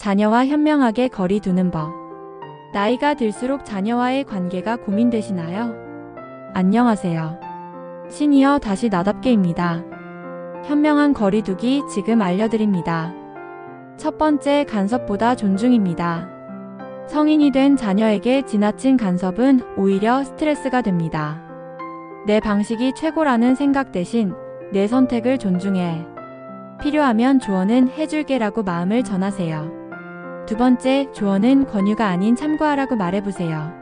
자녀와 현명하게 거리 두는 법. 나이가 들수록 자녀와의 관계가 고민되시나요? 안녕하세요. 시니어 다시 나답게입니다. 현명한 거리두기 지금 알려드립니다. 첫 번째 간섭보다 존중입니다. 성인이 된 자녀에게 지나친 간섭은 오히려 스트레스가 됩니다. 내 방식이 최고라는 생각 대신 내 선택을 존중해. 필요하면 조언은 해줄게라고 마음을 전하세요. 두 번째, 조언은 권유가 아닌 참고하라고 말해보세요.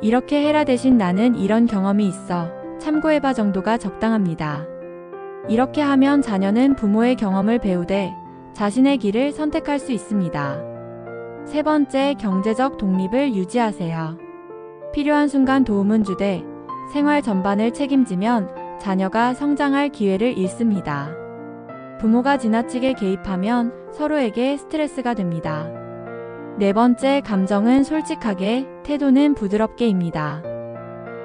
이렇게 해라 대신 나는 이런 경험이 있어. 참고해봐 정도가 적당합니다. 이렇게 하면 자녀는 부모의 경험을 배우되 자신의 길을 선택할 수 있습니다. 세 번째, 경제적 독립을 유지하세요. 필요한 순간 도움은 주되 생활 전반을 책임지면 자녀가 성장할 기회를 잃습니다. 부모가 지나치게 개입하면 서로에게 스트레스가 됩니다. 네 번째, 감정은 솔직하게, 태도는 부드럽게입니다.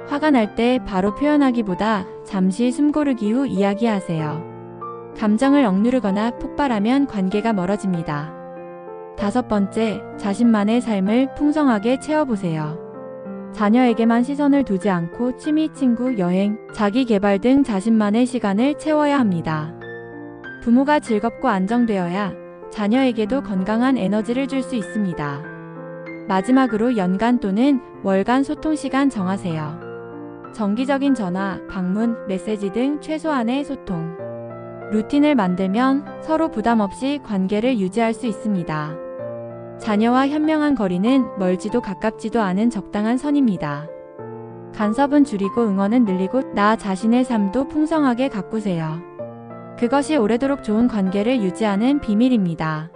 화가 날 때 바로 표현하기보다 잠시 숨 고르기 후 이야기하세요. 감정을 억누르거나 폭발하면 관계가 멀어집니다. 다섯 번째, 자신만의 삶을 풍성하게 채워보세요. 자녀에게만 시선을 두지 않고 취미, 친구, 여행, 자기 개발 등 자신만의 시간을 채워야 합니다. 부모가 즐겁고 안정되어야 자녀에게도 건강한 에너지를 줄 수 있습니다. 마지막으로 연간 또는 월간 소통 시간 정하세요. 정기적인 전화, 방문, 메시지 등 최소한의 소통. 루틴을 만들면 서로 부담 없이 관계를 유지할 수 있습니다. 자녀와 현명한 거리는 멀지도 가깝지도 않은 적당한 선입니다. 간섭은 줄이고 응원은 늘리고 나 자신의 삶도 풍성하게 가꾸세요. 그것이 오래도록 좋은 관계를 유지하는 비밀입니다.